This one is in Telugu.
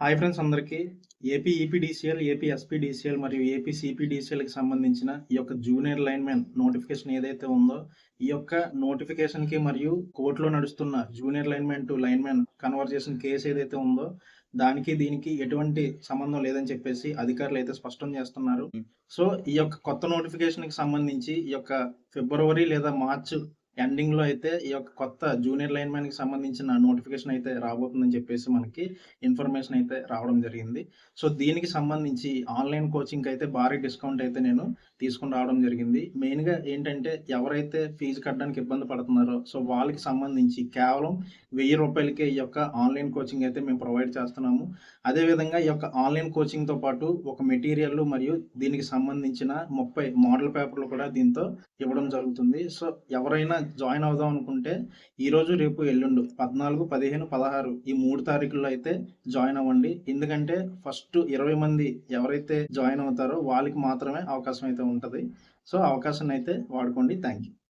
హాయ్ ఫ్రెండ్స్ అందరికీ. ఏపీ ఈపీడీసీఎల్ ఏపీ ఎస్పీడీసీఎల్ మరియు ఏపీ సిపిడిసిఎల్కి సంబంధించిన ఈ యొక్క జూనియర్ లైన్మెన్ నోటిఫికేషన్ ఏదైతే ఉందో ఈ యొక్క నోటిఫికేషన్కి మరియు కోర్టులో నడుస్తున్న junior linemen to linemen conversation case ఏదైతే ఉందో దానికి దీనికి ఎటువంటి సంబంధం లేదని చెప్పేసి అధికారులు అయితే స్పష్టం చేస్తున్నారు. సో ఈ యొక్క కొత్త నోటిఫికేషన్కి సంబంధించి ఈ యొక్క ఫిబ్రవరి లేదా మార్చ్ ఎండింగ్లో అయితే ఈ యొక్క కొత్త జూనియర్ లైన్ మ్యాన్కి సంబంధించిన నోటిఫికేషన్ అయితే రాబోతుందని చెప్పేసి మనకి ఇన్ఫర్మేషన్ అయితే రావడం జరిగింది. సో దీనికి సంబంధించి ఆన్లైన్ కోచింగ్ అయితే భారీ డిస్కౌంట్ అయితే నేను తీసుకుని రావడం జరిగింది. మెయిన్గా ఏంటంటే ఎవరైతే ఫీజు కట్టడానికి ఇబ్బంది పడుతున్నారో సో వాళ్ళకి సంబంధించి కేవలం వెయ్యి రూపాయలకే ఈ యొక్క ఆన్లైన్ కోచింగ్ అయితే మేము ప్రొవైడ్ చేస్తున్నాము. అదేవిధంగా ఈ యొక్క ఆన్లైన్ కోచింగ్తో పాటు ఒక మెటీరియల్ మరియు దీనికి సంబంధించిన ముప్పై మోడల్ పేపర్లు కూడా దీంతో ఇవ్వడం జరుగుతుంది. సో ఎవరైనా జాయిన్ అవుదాం అనుకుంటే ఈ రోజు రేపు ఎల్లుండు పద్నాలుగు పదిహేను పదహారు ఈ మూడు తారీఖుల్లో అయితే జాయిన్ అవ్వండి. ఎందుకంటే ఫస్ట్ ఇరవై మంది ఎవరైతే జాయిన్ అవుతారో వాళ్ళకి మాత్రమే అవకాశం అయితే ఉంటుంది. సో అవకాశాన్ని అయితే వాడుకోండి. Thank you